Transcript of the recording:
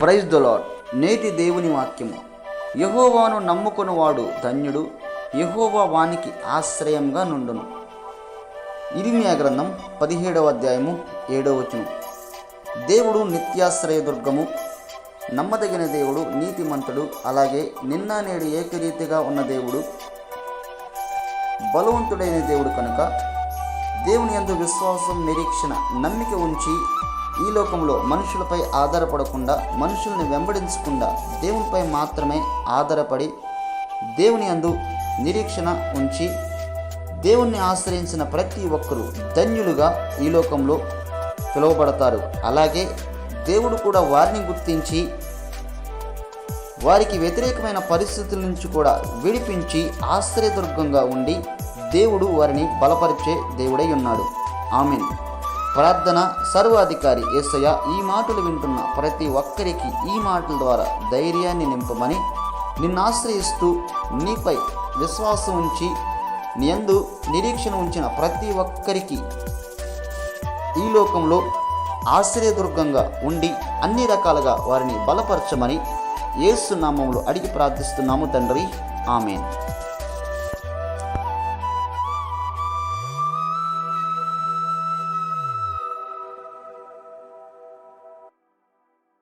Praise the lord నేటి దేవుని వాక్యము. యహోవాను నమ్ముకునివాడు ధన్యుడు యహోవా వానికి ఆశ్రయంగా నుండును. ఇరిమియా గ్రంథం పదిహేడవ అధ్యాయము ఏడవ వచనం. దేవుడు నిత్యాశ్రయ దుర్గము నమ్మదగిన దేవుడు నీతిమంతుడు అలాగే నిన్న నేడు ఏకరీతిగా ఉన్న దేవుడు బలవంతుడైన దేవుడు కనుక దేవుని ఎందు విశ్వాసం నిరీక్షణ నమ్మిక ఉంచి ఈ లోకంలో మనుషులపై ఆధారపడకుండా మనుషుల్ని వెంబడించకుండా దేవునిపై మాత్రమే ఆధారపడి దేవుని అందు నిరీక్షణ ఉంచి దేవుణ్ణి ఆశ్రయించిన ప్రతి ఒక్కరూ ధన్యులుగా ఈ లోకంలో పిలువబడతారు. అలాగే దేవుడు కూడా వారిని గుర్తించి వారికి వ్యతిరేకమైన పరిస్థితుల నుంచి కూడా విడిపించి ఆశ్రయదుర్గంగా ఉండి దేవుడు వారిని బలపరిచే దేవుడై ఉన్నాడు. ఆమెన్. ప్రార్థన సర్వాధికారి యేసయ్య ఈ మాటలు వింటున్న ప్రతి ఒక్కరికి ఈ మాటల ద్వారా ధైర్యాన్ని నింపమని నిన్ను ఆశ్రయిస్తూ నీపై విశ్వాసం ఉంచి నీ యందు నిరీక్షణ ఉంచిన ప్రతి ఒక్కరికి ఈ లోకంలో ఆశ్రయదుర్గంగా ఉండి అన్ని రకాలుగా వారిని బలపరచమని ఏసునామంలో అడిగి ప్రార్థిస్తున్నాము తండ్రి. ఆమెన్.